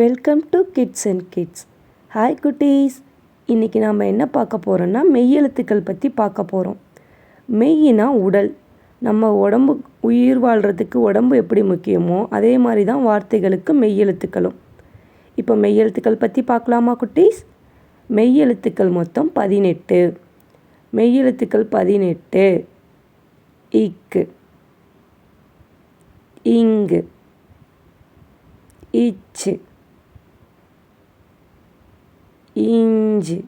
Welcome to kids and kids hi குட்டீஸ். இன்றைக்கி நாம் என்ன பார்க்க போகிறோன்னா மெய்யெழுத்துக்கள் பற்றி பார்க்க போகிறோம் மெய்யினா உடல். நம்ம உடம்பு உயிர் வாழ்கிறதுக்கு உடம்பு எப்படி முக்கியமோ அதே மாதிரி தான் வார்த்தைகளுக்கு மெய்யெழுத்துக்களும் இப்போ மெய்யெழுத்துக்கள் பற்றி பார்க்கலாமா குட்டீஸ்? மெய்யெழுத்துக்கள் மொத்தம் பதினெட்டு. மெய்யெழுத்துக்கள் பதினெட்டு. இக்கு. இங்கு. இச்சு. インジ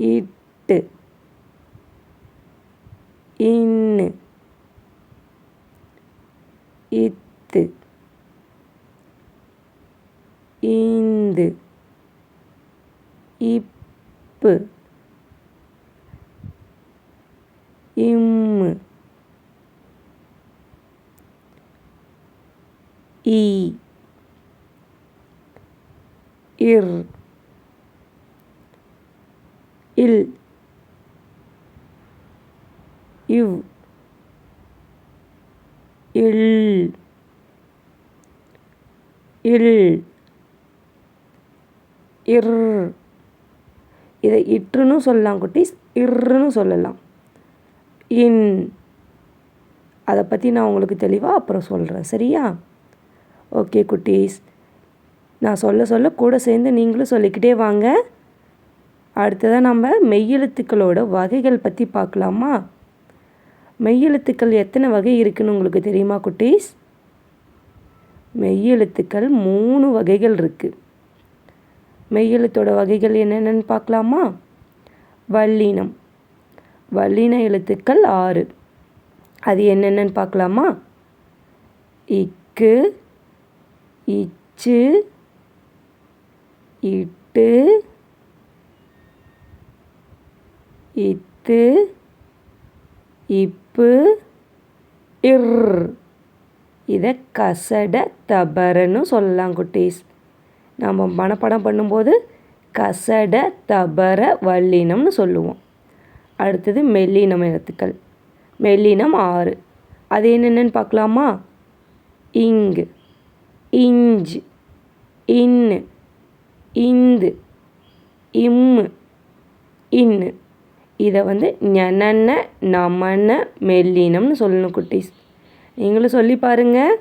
イッテインネイッテインデイップ இர். இல். இவ். இல். இல். இர். இதை இற்றுன்னு சொல்லலாம் குட்டீஸ் இர்ன்னு சொல்லலாம். இன். அதை பற்றி நான் உங்களுக்கு தெளிவாக அப்புறம் சொல்கிறேன் சரியா? ஓகே குட்டீஸ். நான் சொல்ல சொல்ல கூட சேர்ந்து நீங்களும் சொல்லிக்கிட்டே வாங்க. அடுத்ததாக நம்ம மெய்யெழுத்துக்களோட வகைகள் பற்றி பார்க்கலாமா? மெய்யெழுத்துக்கள் எத்தனை வகை இருக்குன்னு உங்களுக்கு தெரியுமா குட்டீஸ்? மெய்யெழுத்துக்கள் மூணு வகைகள் இருக்குது மெய்யெழுத்தோட வகைகள் என்னென்னு பார்க்கலாமா? வல்லினம். வல்லின எழுத்துக்கள் ஆறு. அது என்னென்னு பார்க்கலாமா? இக்கு இச்சு இட்டு இத்து இப்பு இர். இதை கசட தபரன்னு சொல்லலாம் குட்டீஸ். நம்ம மனப்படம் பண்ணும்போது கசட தபர வல்லினம்னு சொல்லுவோம். அடுத்தது மெல்லினம் எழுத்துக்கள். மெல்லினம் ஆறு. அது என்னென்னு பார்க்கலாமா? இங்கு இஞ்சு இன்னு. இந்து இம்மு இன்னு. இதை வந்து ஞனன நமன மெல்லினம்னு சொல்லணும் குட்டீஸ். நீங்களும் சொல்லி பாருங்க.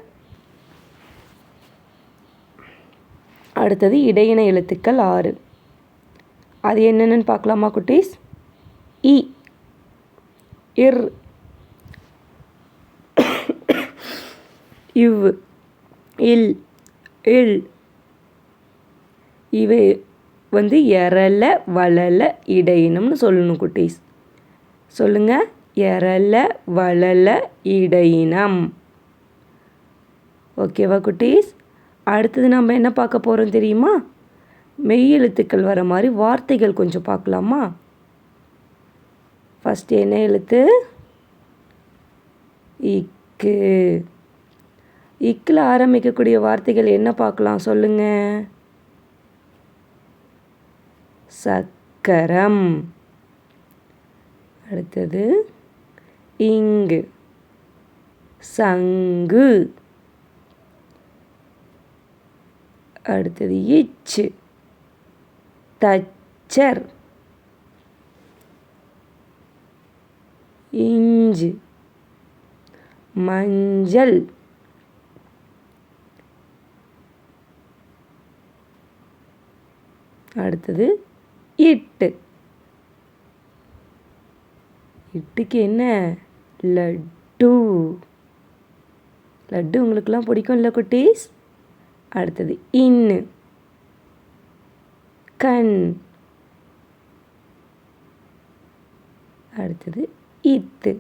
அடுத்தது இடையின எழுத்துக்கள் ஆறு. அது என்னென்னு பார்க்கலாமா குட்டீஸ்? இ இர் இவ் இல் இல். இவை வந்து எரல வளல இடையினம்னு சொல்லணும் குட்டீஸ். சொல்லுங்கள் எரல வளல இடையினம். ஓகேவா குட்டீஸ்? அடுத்தது நம்ம என்ன பார்க்க போகிறோம் தெரியுமா? மெய்யெழுத்துக்கள் வர மாதிரி வார்த்தைகள் கொஞ்சம் பார்க்கலாமா? ஃபஸ்ட்டு என்ன எழுத்து? இக்கு. இக்கில் ஆரம்பிக்கக்கூடிய வார்த்தைகள் என்ன பார்க்கலாம்? சொல்லுங்கள் சக்கரம். அடுத்தது இங்கு. சங்கு. அடுத்தது இச்சு. தச்சர். இஞ்சு. மஞ்சள். அடுத்தது எட்டு. இட்டுக்கு என்ன? லட்டு. லட்டு உங்களுக்கெல்லாம் பிடிக்கும் இல்லை குட்டீஸ்? அடுத்தது இன்னு. கண். அடுத்தது இத்து.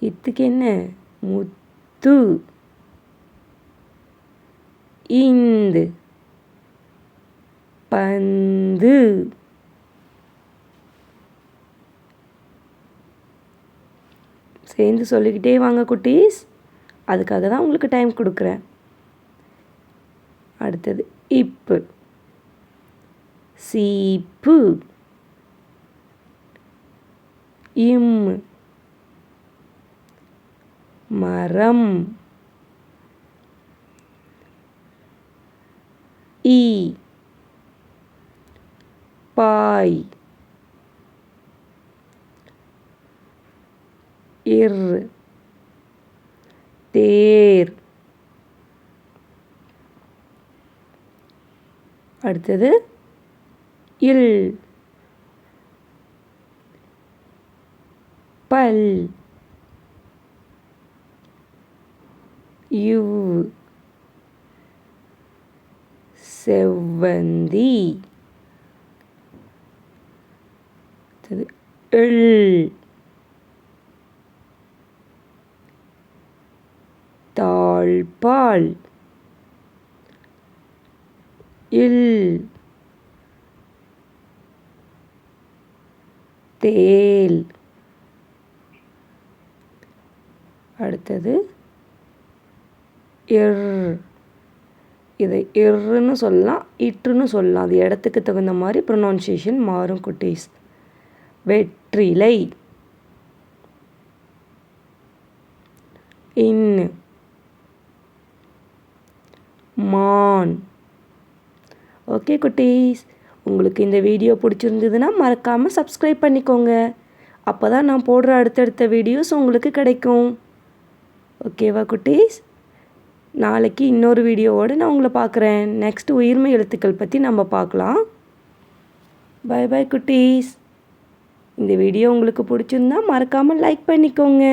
இத்துக்கு என்ன? முத்து. இந்து. பந்து. சேர்ந்து சொல்லிக்கிட்டே வாங்க குட்டீஸ். அதுக்காக தான் உங்களுக்கு டைம் கொடுக்குறேன். அடுத்தது இப்பு. சீப்பு. இம். மரம். ஈ. பாய் இர் தேர் அடுத்தது இல். பல். யுவ் செவ்வந்தி. அடுத்தது எள். தாழ்பால் இல். தேல். அடுத்தது இர் இதை இர்ன்னு சொல்லலாம் இட்டுன்னு சொல்லலாம். அது இடத்துக்கு தகுந்த மாதிரி ப்ரொனவுன்சியேஷன் மாறும் குட்டீஸ் வெற்றிலை. இன் மான். ஓகே குட்டீஸ் உங்களுக்கு இந்த வீடியோ பிடிச்சிருந்ததுன்னா மறக்காமல் சப்ஸ்கிரைப் பண்ணிக்கோங்க. அப்போ தான் நான் போடுற அடுத்தடுத்த வீடியோஸ் உங்களுக்கு கிடைக்கும். ஓகேவா குட்டீஸ்? நாளைக்கு இன்னொரு வீடியோவோடு நான் உங்களை பார்க்குறேன். நெக்ஸ்ட் உயிர்மை எழுத்துக்கள் பற்றி நம்ம பார்க்கலாம். பை பை குட்டீஸ். இந்த வீடியோ உங்களுக்கு பிடிச்சிருந்தா மறக்காமல் லைக் பண்ணிக்கோங்க.